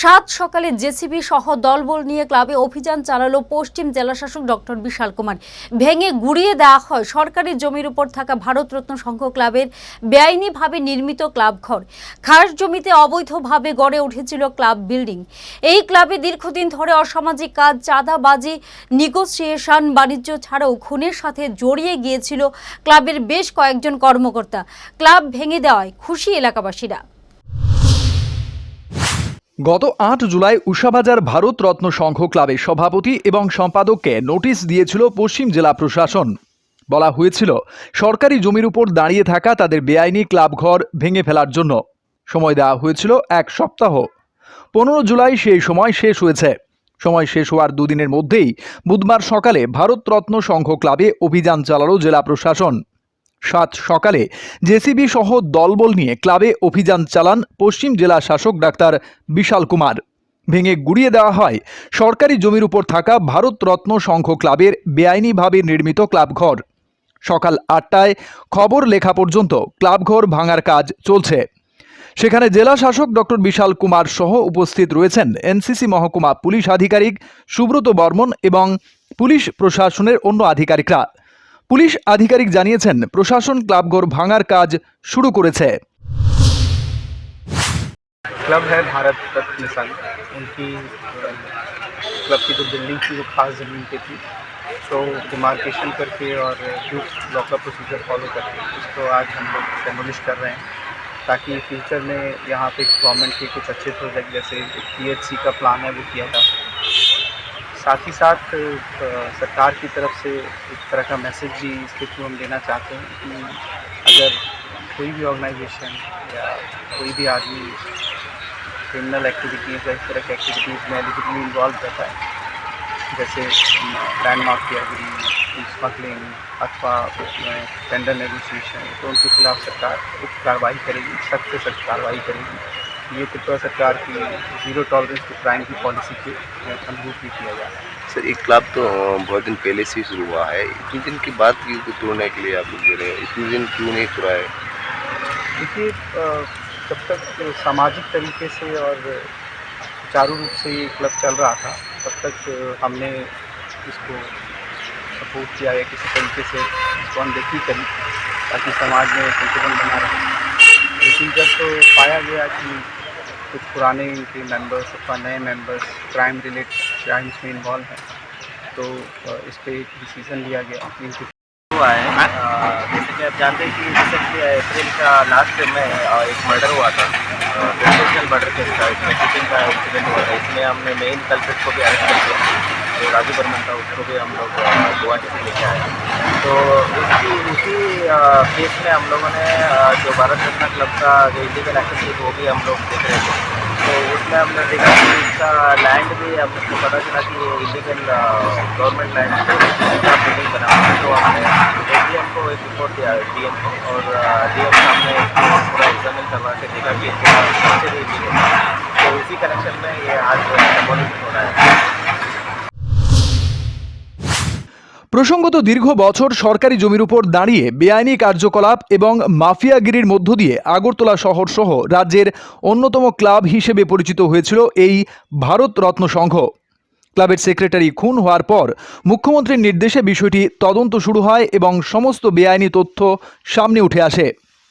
সাত সকালে জেসিবি সহ দলবল নিয়ে ক্লাবে অভিযান চালালো পশ্চিম জেলাশাসক ডক্টর বিশাল কুমার। ভেঙে গুড়িয়ে দেওয়া হয় সরকারি জমির উপর থাকা ভারতরত্ন সংঘ ক্লাবের বেআইনিভাবে নির্মিত ক্লাব ঘর। খাস জমিতে অবৈধভাবে গড়ে উঠেছিল ক্লাব বিল্ডিং। এই ক্লাবে দীর্ঘদিন ধরে অসামাজিক কাজ, চাঁদাবাজি, নিগোসিয়েশন, বাণিজ্য ছাড়াও খুনের সাথে জড়িয়ে গিয়েছিল ক্লাবের বেশ কয়েকজন কর্মকর্তা। ক্লাব ভেঙে দেওয়ায় খুশি এলাকাবাসীরা। গত আট জুলাই উষাবাজার ভারত রত্ন সংঘ ক্লাবের সভাপতি এবং সম্পাদককে নোটিশ দিয়েছিল পশ্চিম জেলা প্রশাসন। বলা হয়েছিল, সরকারি জমির উপর দাঁড়িয়ে থাকা তাদের বেআইনি ক্লাবঘর ভেঙে ফেলার জন্য। সময় দেওয়া হয়েছিল এক সপ্তাহ। পনেরো জুলাই সেই সময় শেষ হয়েছে। সময় শেষ হওয়ার দুদিনের মধ্যেই বুধবার সকালে ভারত রত্ন সংঘ ক্লাবে অভিযান চালালো জেলা প্রশাসন। সাত সকালে জেসিবি সহ দলবল নিয়ে ক্লাবে অভিযান চালান পশ্চিম জেলা শাসক ডাক্তার বিশাল কুমার। ভেঙে গুড়িয়ে দেওয়া হয় সরকারি জমির উপর থাকা ভারত রত্ন সংঘ ক্লাবের বেআইনিভাবে নির্মিত ক্লাবঘর সকাল আটটায় খবর লেখা পর্যন্ত ক্লাবঘর ভাঙার কাজ চলছে। সেখানে জেলা শাসক ডক্টর বিশাল কুমার সহ উপস্থিত রয়েছেন এনসিসি মহকুমা পুলিশ আধিকারিক সুব্রত বর্মন এবং পুলিশ প্রশাসনের অন্য আধিকারিকরা। পুলিশ আধিকারিক জানিয়েছেন প্রশাসন ক্লাবঘর ভাঙার কাজ শুরু করেছে क्लब है भारत रत्न संघ उनकी अ, क्लब की जो बिल्डिंग थी वो खास ज़मीन पे थी तो डिमार्केशन करके और जो लॉ का प्रोसीजर फॉलो करके उसको आज हम लोग डेमोलिश कर रहे हैं ताकि फ्यूचर में यहाँ पे गवर्नमेंट के कुछ अच्छे प्रोजेक्ट जैसे पी का प्लान है वो किया जा सके साथ ही साथ सरकार की तरफ़ से एक तरह का मैसेज भी इसके थ्रू हम देना चाहते हैं कि अगर कोई भी ऑर्गेनाइजेशन या कोई भी आदमी क्रिमिनल एक्टिविटीज़ या इस तरह की एक्टिविटीज़ में एलिजिबली इन्वॉल्व रहता है, जैसे लैंड माफियागिरी स्मगलिंग अथवा उसमें टेंडर नेगोशिएशन तो उनके खिलाफ सरकार उप कार्रवाई करेगी, सख्त से सख्त कार्रवाई करेगी। ये त्रिपुरा सरकार की ज़ीरो टॉलरेंस टू क्राइम की पॉलिसी के अनुरूप भी किया जा रहा है। सर एक क्लब तो बहुत दिन पहले से ही शुरू हुआ है। इतने दिन की बात की को तोड़ने के लिए आप लोग दे रहे हैं? इतने दिन क्यों नहीं छुड़ा है देखिए जब तक सामाजिक तरीके से और सुचारू रूप से ये क्लब चल रहा था तब तक हमने इसको सपोर्ट किया या किसी तरीके से इसको अनदेखी करी ताकि समाज में संतुलन बना रहे। जब तो पाया गया कि कुछ पुराने इनके मेंबर्स अथवा नए मेंबर्स क्राइम रिलेटेड क्राइम्स में इन्वॉल्व हैं। तो इस पर एक डिसीज़न लिया गया। इनके हुआ है। अ, जैसे कि आप जानते हैं कि रिसेंटली अप्रैल का लास्ट में एक मर्डर हुआ था। मर्डर केस था इसमें शूटिंग का इंसिडेंट हुआ था। इसमें हमने मेन कल्प्रिट को भी अरेस्ट कर दिया। जो राजू बर्मन था उसको भी हम लोग गुवाहाटी से लेके आए तो उसकी उसी केस में हम लोगों ने जो भारत रत्न क्लब का जो इलीगल एक्टिविटी वो भी हम लोग देख रहे थे। तो उसमें हमने देखा कि इसका लैंड भी हमको पता चला कि ये इलीगल गवर्नमेंट लैंड बिल्डिंग बना हुआ तो हमने डी एम को एक रिपोर्ट दिया डी एम को, और डीएम सामने इसको पूरा एग्जामिन करवा के देखा कि इसका तो उसी कनेक्शन में ये आज डेमोलिशन हो रहा है। প্রসঙ্গত দীর্ঘ বছর সরকারি জমির উপর দাঁড়িয়ে বেআইনি কার্যকলাপ এবং মাফিয়াগিরির মধ্য দিয়ে আগরতলা শহর সহ রাজ্যের অন্যতম ক্লাব হিসেবে পরিচিত হয়েছিল এই ভারত রত্ন সংঘ। ক্লাবের সেক্রেটারি খুন হওয়ার পর মুখ্যমন্ত্রীর নির্দেশে বিষয়টি তদন্ত শুরু হয় এবং সমস্ত বেআইনি তথ্য সামনে উঠে আসে।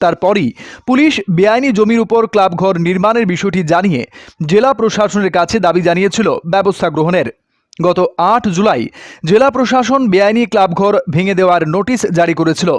তারপরই পুলিশ বেআইনি জমির উপর ক্লাবঘর নির্মাণের বিষয়টি জানিয়ে জেলা প্রশাসনের কাছে দাবি জানিয়েছিল ব্যবস্থা গ্রহণের। গত আট জুলাই জেলা প্রশাসন বেআইনি ক্লাবঘর ভেঙে দেওয়ার নোটিশ জারি করেছিল।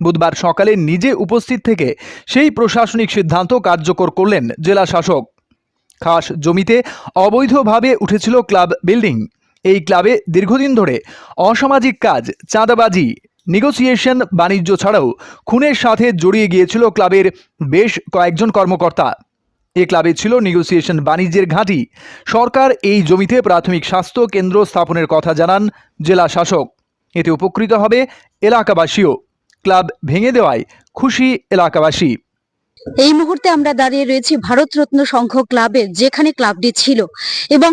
বুধবার সকালে নিজে উপস্থিত থেকে সেই প্রশাসনিক সিদ্ধান্ত কার্যকর করলেন জেলা শাসক। খাস জমিতে অবৈধভাবে উঠেছিল ক্লাব বিল্ডিং। এই ক্লাবে দীর্ঘদিন ধরে অসামাজিক কাজ, চাঁদাবাজি, নেগোসিয়েশন, বাণিজ্য ছাড়াও খুনের সাথে জড়িয়ে গিয়েছিল ক্লাবের বেশ কয়েকজন কর্মকর্তা। এ ক্লাবে ছিল নেগোসিয়েশন বাণিজ্যের ঘাঁটি। সরকার এই জমিতে প্রাথমিক স্বাস্থ্য কেন্দ্র স্থাপনের কথা জানান জেলা শাসক। এতে উপকৃত হবে এলাকাবাসীও। ক্লাব ভেঙে দেওয়ায় খুশি এলাকাবাসী। এই মুহূর্তে আমরা দাঁড়িয়ে রয়েছি ভারতরত্ন সংঘ ক্লাবে, যেখানে ক্লাবটি ছিল। এবং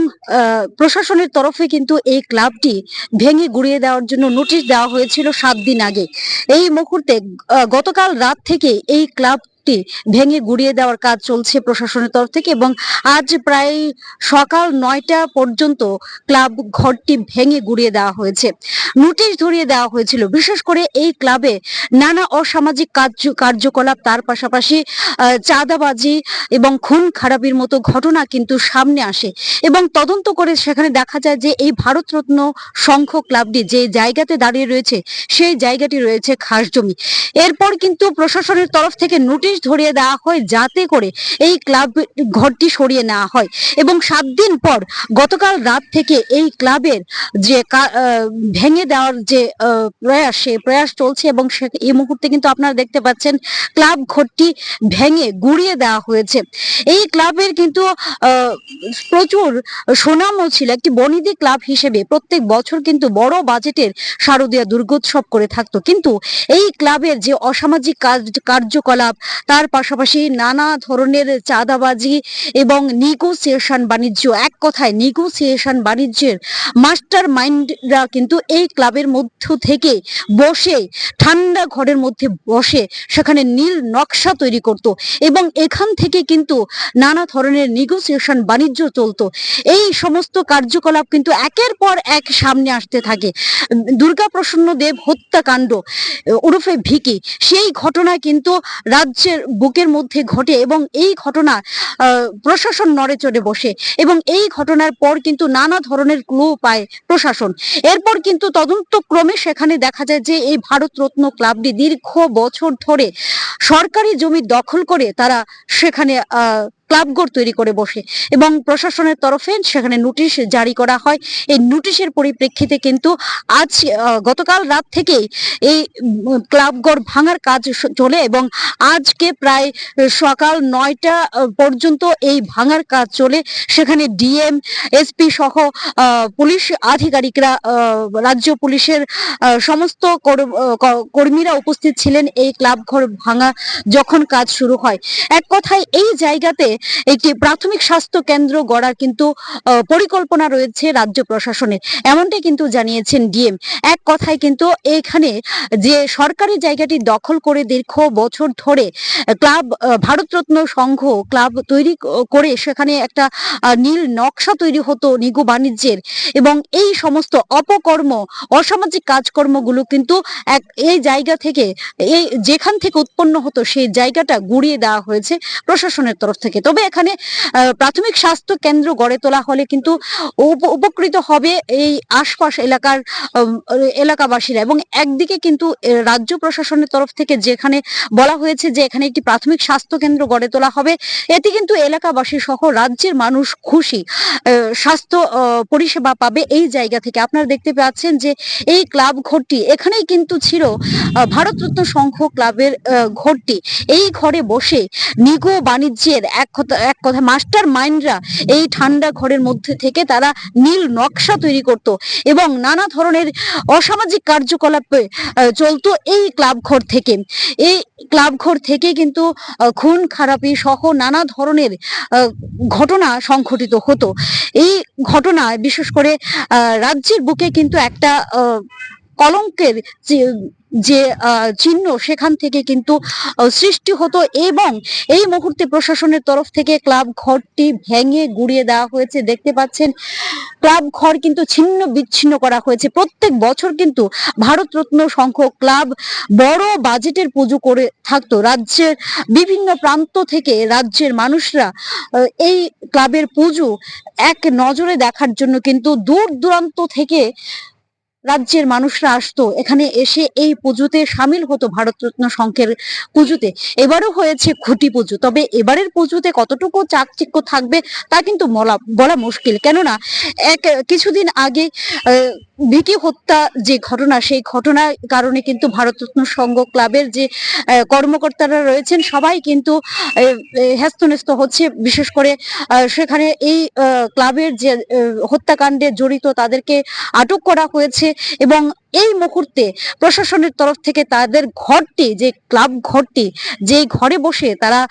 প্রশাসনের তরফে কিন্তু এই ক্লাবটি ভেঙে গুড়িয়ে দেওয়ার জন্য নোটিশ দেওয়া হয়েছিল সাত দিন আগে। এই মুহূর্তে গতকাল রাত থেকে এই ক্লাব ঘরটি ভেঙে গুড়িয়ে দেওয়ার কাজ চলছে প্রশাসনের তরফ থেকে এবং আজ প্রায় সকাল নয়টা পর্যন্ত ক্লাব ঘরটি ভেঙে গুড়িয়ে দেওয়া হয়েছে। নোটিশ ধরিয়ে দেওয়া হয়েছিল। বিশেষ করে এই ক্লাবে নানা অসামাজিক কার্য, কার্যকলাপ, তার পাশাপাশি চাঁদাবাজি এবং খুন খারাপির মতো ঘটনা কিন্তু সামনে আসে এবং তদন্ত করে সেখানে দেখা যায় যে এই ভারতরত্ন সংঘ ক্লাবটি যে জায়গাতে দাঁড়িয়ে রয়েছে, সেই জায়গাটি রয়েছে খাস জমি এরপর কিন্তু প্রশাসনের তরফ থেকে নোটিশ ধরিয়ে দেওয়া হয় যাতে করে এই ক্লাব ঘরটি সরিয়ে নেওয়া হয়। এবং সাত দিন পর গতকাল রাত থেকে এই ক্লাবের যে ভেঙে দেওয়ার যে প্রয়াস, সেই প্রয়াস চলছে এবং সে- এই মুহূর্তে কিন্তু আপনারা দেখতে পাচ্ছেন ক্লাব ঘরটি ভেঙে গুড়িয়ে দেওয়া হয়েছে। এই ক্লাবের কিন্তু প্রচুর সুনামও ছিল একটি বনিদি ক্লাব হিসেবে। প্রত্যেক বছর কিন্তু বড় বাজেটের শারদীয় দুর্গোৎসব করে থাকতো। কিন্তু এই ক্লাবের যে অসামাজিক কার্যকলাপ তার পাশাপাশি নানা ধরনের চাঁদাবাজি এবং নিগোসিয়েশন বাণিজ্য। এক কথায় নিগোসিয়েশন বাণিজ্যের মাস্টার মাইন্ডরা কিন্তু এই ক্লাবের মধ্য থেকে বসে, ঠান্ডা ঘরের মধ্যে বসে সেখানে নীল নকশা তৈরি করত এবং এখান থেকে কিন্তু নানা ধরনের নিগোসিয়েশন বাণিজ্য চলতো। এই সমস্ত কার্যকলাপ কিন্তু একের পর এক সামনে আসতে থাকে। দুর্গা প্রসন্ন দেব হত্যাকাণ্ড ওরফে ভিকি, সেই ঘটনা কিন্তু রাজ্যের বুকের মধ্যে ঘটে এবং এই ঘটনা প্রশাসন নড়ে চড়ে বসে এবং এই ঘটনার পর কিন্তু নানা ধরনের ক্লু পায় প্রশাসন। এরপর কিন্তু তদন্ত ক্রমে সেখানে দেখা যায় যে এই ভারত রত্ন ক্লাবটি দীর্ঘ বছর ধরে সরকারি জমি দখল করে তারা সেখানে ক্লাবঘর তৈরি করে বসে এবং প্রশাসনের তরফে সেখানে নোটিশ জারি করা হয়। এই নোটিশের পরিপ্রেক্ষিতে কিন্তু আজ গতকাল রাত থেকেই এই ক্লাবঘর ভাঙার কাজ চলে এবং আজকে প্রায় সকাল নয়টা পর্যন্ত এই ভাঙার কাজ চলে। সেখানে ডিএম, এসপি সহ পুলিশ আধিকারিকরা রাজ্য পুলিশের সমস্ত কর- কর্মীরা উপস্থিত ছিলেন এই ক্লাব ঘর ভাঙা যখন কাজ শুরু হয়। এক কথায় এই জায়গাতে একটি প্রাথমিক স্বাস্থ্য কেন্দ্র গড়ার কিন্তু পরিকল্পনা রয়েছে রাজ্য প্রশাসনের। এমনটাই কিন্তু জানিয়েছেন ডিএম। এক কথায় কিন্তু এখানে যে সরকারি জায়গাটি দখল করে দীর্ঘ বছর ধরে ক্লাব ভারতরত্ন সংঘ ক্লাব তৈরি করে সেখানে একটা নীল নকশা তৈরি হতো নিগু বাণিজ্যের এবং এই সমস্ত অপকর্ম, অসামাজিক কাজকর্মগুলো কিন্তু এক, এই জায়গা থেকে, এই যেখান থেকে উৎপন্ন হতো সেই জায়গাটা গুড়িয়ে দেওয়া হয়েছে প্রশাসনের তরফ থেকে। তবে এখানে প্রাথমিক স্বাস্থ্য কেন্দ্র গড়ে তোলা হলে কিন্তু উপকৃত হবে এই আশপাশ এলাকার এলাকাবাসীরা। এবং একদিকে কিন্তু রাজ্য প্রশাসনের তরফ থেকে যেখানে বলা হয়েছে যে এখানে একটি প্রাথমিক স্বাস্থ্য কেন্দ্র গড়ে তোলা হবে, এতে কিন্তু এলাকাবাসী সহ রাজ্যের মানুষ খুশি। স্বাস্থ্য পরিষেবা পাবে এই জায়গা থেকে। আপনারা দেখতে পাচ্ছেন যে এই ক্লাব ঘরটি এখানেই কিন্তু ছিল ভারতরত্ন সংঘ ক্লাবের ঘরটি। এই ঘরে বসে নিগো বাণিজ্যের এক এক কথা মাস্টার মাইন্ডরা এই ঠান্ডা ঘরের মধ্যে থেকে তারা নীল নকশা তৈরি করত এবং নানা ধরনের অসামাজিক কার্যকলাপে চলতো এই ক্লাব ঘর থেকে। এই ক্লাব ঘর থেকে কিন্তু খুন, খারাপি সহ নানা ধরনের ঘটনা সংঘটিত হতো। এই ঘটনায় বিশেষ করে রাজ্যের বুকে কিন্তু একটা কলঙ্কের যে- চিহ্ন সেখান থেকে কিন্তু সৃষ্টি হতো এবং এই মুহূর্তে প্রশাসনের তরফ থেকে ক্লাব ঘরটি ভেঙে গুড়িয়ে দেওয়া হয়েছে। দেখতে পাচ্ছেন, ক্লাব ঘর কিন্তু ছিন্ন বিচ্ছিন্ন করা হয়েছে। প্রত্যেক বছর কিন্তু ভারতরত্ন সংঘ ক্লাব বড় বাজেটের পুজো করে থাকতো। রাজ্যের বিভিন্ন প্রান্ত থেকে রাজ্যের মানুষরা এই ক্লাবের পুজো এক নজরে দেখার জন্য কিন্তু দূর দূরান্ত থেকে রাজ্যের মানুষরা আসতো। এখানে এসে এই পুজোতে সামিল হতো ভারতরত্ন সংঘের পুজোতে। এবারও হয়েছে খুঁটি পুজো। তবে এবারের পুজোতে কতটুকু চাকচিক্য থাকবে তা কিন্তু বলা মুশকিল। কেননা, এক, কিছুদিন আগে ভিকি হত্যা যে ঘটনা, সেই ঘটনার কারণে কিন্তু ভারতরত্ন সংঘ ক্লাবের যে কর্মকর্তারা রয়েছেন, সবাই কিন্তু হ্যস্তন্যস্ত হচ্ছে। বিশেষ করে সেখানে এই ক্লাবের যে হত্যাকাণ্ডে জড়িত তাদেরকে আটক করা হয়েছে। এবং এই মুহূর্তে প্রশাসনের তরফ থেকে তাদের ঘরটি, যে ক্লাব ঘরটি যে ঘরে বসে তারা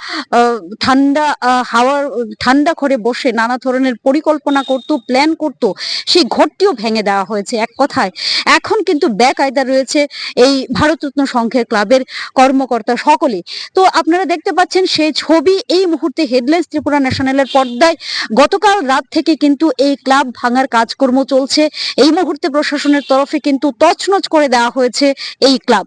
ঠান্ডা হাওয়ার ঠান্ডা ঘরে বসে নানা ধরনের পরিকল্পনা করত প্ল্যান করত, সেই ঘরটিও ভেঙে দেওয়া হয়েছে এক কথায়। এখন কিন্তু বেকায়দা রয়েছে এই ভারতরত্ন সংঘের ক্লাবের কর্মকর্তা সকলে। তো আপনারা দেখতে পাচ্ছেন সেই ছবি, এই মুহূর্তে হেডলাইন্স ত্রিপুরা ন্যাশনালের পর্দায়। গতকাল রাত থেকে কিন্তু এই ক্লাব ভাঙার কাজকর্ম চলছে। এই মুহূর্তে প্রশাসনের তরফে কিন্তু তছনছ করে দেওয়া হয়েছে এই ক্লাব।